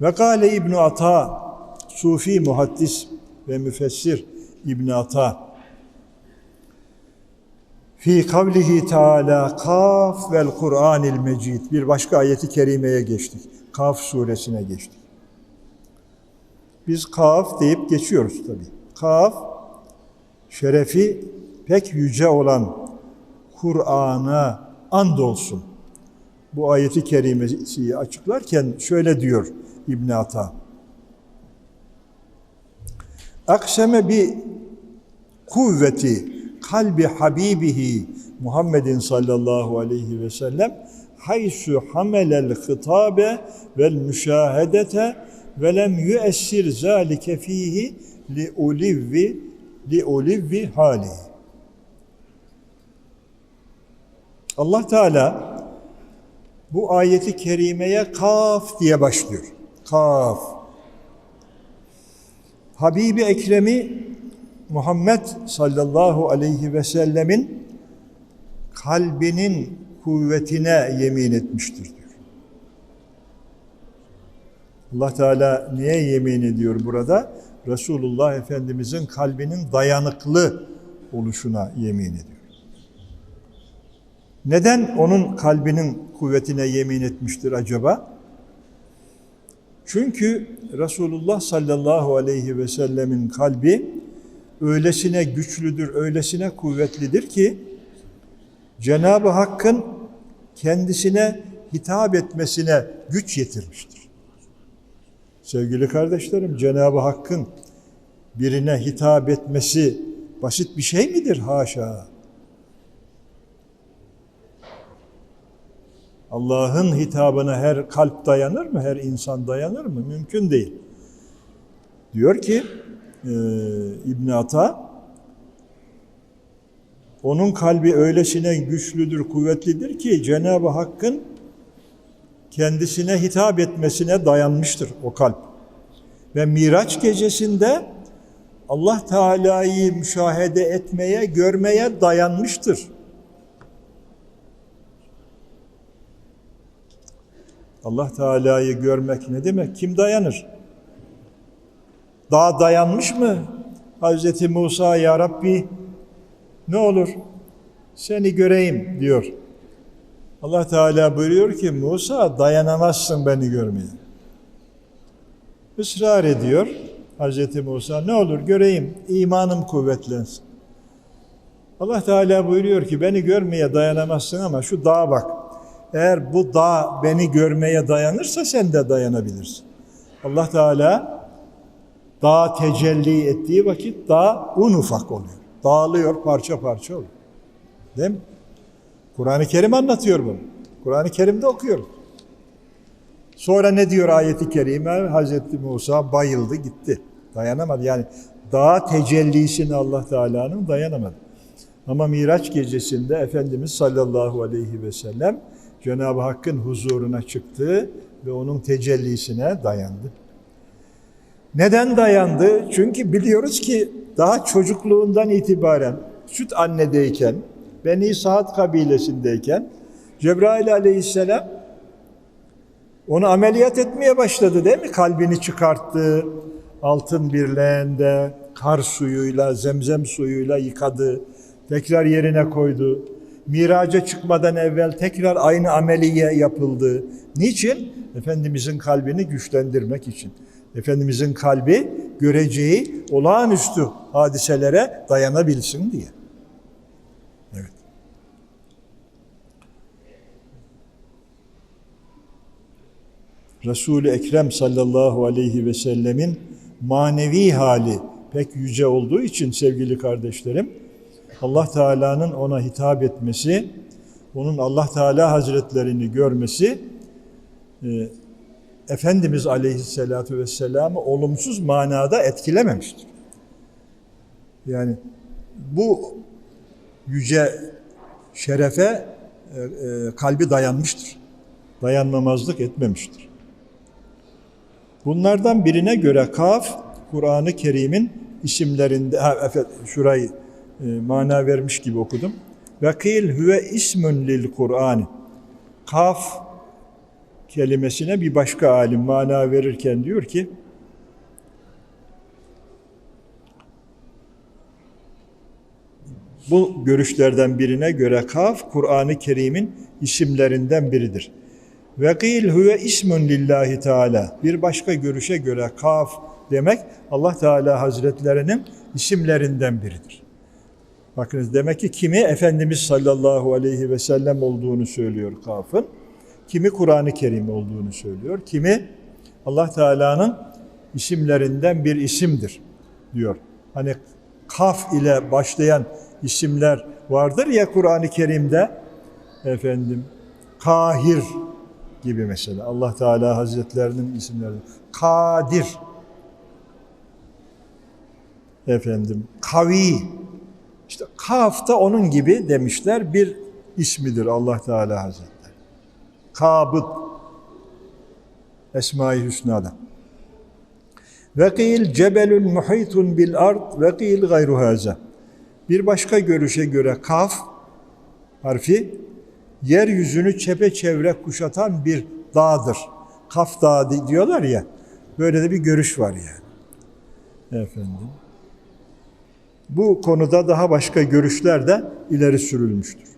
Ve kâle İbn Ata, Sufi muhaddis ve müfessir İbn Ata fi kavlihi Teala Kaf vel Kur'anil Mecid bir başka ayeti kerimeye geçtik. Kaf suresine geçtik. Biz Kaf deyip geçiyoruz tabi. Kaf şerefi pek yüce olan Kur'an'a andolsun. Bu ayeti kerimesi açıklarken şöyle diyor İbn Ata. Akseme bi kuvveti kalbi habibihi Muhammedin sallallahu aleyhi ve sellem haysu hamelel hitabe vel müşahedete ve lem yüessir zalike fihi li ulivvi li ulivvi hali. Allah Teala bu ayeti kerimeye kaf diye başlıyor. Kaf. Habibi Ekrem'i Muhammed sallallahu aleyhi ve sellemin kalbinin kuvvetine yemin etmiştir diyor. Allah Teala niye yemin ediyor burada? Resulullah Efendimizin kalbinin dayanıklı oluşuna yemin ediyor. Neden onun kalbinin kuvvetine yemin etmiştir acaba? Çünkü Resulullah sallallahu aleyhi ve sellemin kalbi öylesine güçlüdür, öylesine kuvvetlidir ki Cenab-ı Hakk'ın kendisine hitap etmesine güç yetirmiştir. Sevgili kardeşlerim, Cenab-ı Hakk'ın birine hitap etmesi basit bir şey midir? Haşa. Allah'ın hitabına her kalp dayanır mı? Her insan dayanır mı? Mümkün değil. Diyor ki e, İbn Ata onun kalbi öylesine güçlüdür, kuvvetlidir ki Cenab-ı Hakk'ın kendisine hitap etmesine dayanmıştır o kalp. Ve Miraç gecesinde Allah Teala'yı müşahede etmeye, görmeye dayanmıştır. Allah Teala'yı görmek ne demek? Kim dayanır? Dağ dayanmış mı? Hazreti Musa ya Rabbi ne olur seni göreyim diyor. Allah Teala buyuruyor ki Musa dayanamazsın beni görmeye. Israr ediyor Hazreti Musa ne olur göreyim imanım kuvvetlensin. Allah Teala buyuruyor ki beni görmeye dayanamazsın ama şu dağa bak. Eğer bu dağ beni görmeye dayanırsa sen de dayanabilirsin. Allah Teala dağ tecelli ettiği vakit dağ un ufak oluyor. Dağılıyor, parça parça oluyor. Değil mi? Kur'an-ı Kerim anlatıyor bunu. Kur'an-ı Kerim'de okuyoruz. Sonra ne diyor ayeti kerime? Hazreti Musa bayıldı gitti. Dayanamadı. Yani dağ tecellisine Allah Teala'nın dayanamadı. Ama Miraç gecesinde Efendimiz sallallahu aleyhi ve sellem Cenab-ı Hakk'ın huzuruna çıktı ve onun tecellisine dayandı. Neden dayandı? Çünkü biliyoruz ki daha çocukluğundan itibaren süt annedeyken, Beni Saad kabilesindeyken Cebrail aleyhisselam onu ameliyat etmeye başladı değil mi? Kalbini çıkarttı, altın bir leğende kar suyuyla, zemzem suyuyla yıkadı, tekrar yerine koydu. Miraca çıkmadan evvel tekrar aynı ameliye yapıldı. Niçin? Efendimizin kalbini güçlendirmek için. Efendimizin kalbi göreceği olağanüstü hadiselere dayanabilsin diye. Evet. Resul-i Ekrem sallallahu aleyhi ve sellemin manevi hali pek yüce olduğu için sevgili kardeşlerim, Allah Teala'nın ona hitap etmesi, onun Allah Teala Hazretlerini görmesi, e, Efendimiz Aleyhisselatü Vesselam'ı olumsuz manada etkilememiştir. Yani bu yüce şerefe e, e, kalbi dayanmıştır. Dayanmamazlık etmemiştir. Bunlardan birine göre Kaf, Kur'an-ı Kerim'in isimlerinde, ha, şurayı mana vermiş gibi okudum. Ve kıl huve ismün lil Kur'an. Kaf kelimesine bir başka alim mana verirken diyor ki bu görüşlerden birine göre kaf Kur'an-ı Kerim'in isimlerinden biridir. Ve gîl huve ismun lillahi teala. Bir başka görüşe göre kaf demek Allah Teala Hazretlerinin isimlerinden biridir. Bakınız demek ki kimi Efendimiz sallallahu aleyhi ve sellem olduğunu söylüyor kafın. Kimi Kur'an-ı Kerim olduğunu söylüyor. Kimi Allah Teala'nın isimlerinden bir isimdir diyor. Hani kaf ile başlayan isimler vardır ya Kur'an-ı Kerim'de efendim kahir gibi mesela Allah Teala Hazretlerinin isimleri kadir efendim kavi işte kaf da onun gibi demişler bir ismidir Allah Teala Hazretleri. Kabıt Esma-i Hüsna'da. Ve kıyıl cebelül muhitun bil ard ve kıyıl gayru haza. Bir başka görüşe göre kaf harfi yeryüzünü çepeçevre kuşatan bir dağdır. Kaf Dağı di- diyorlar ya. Böyle de bir görüş var yani. Efendim. Bu konuda daha başka görüşler de ileri sürülmüştür.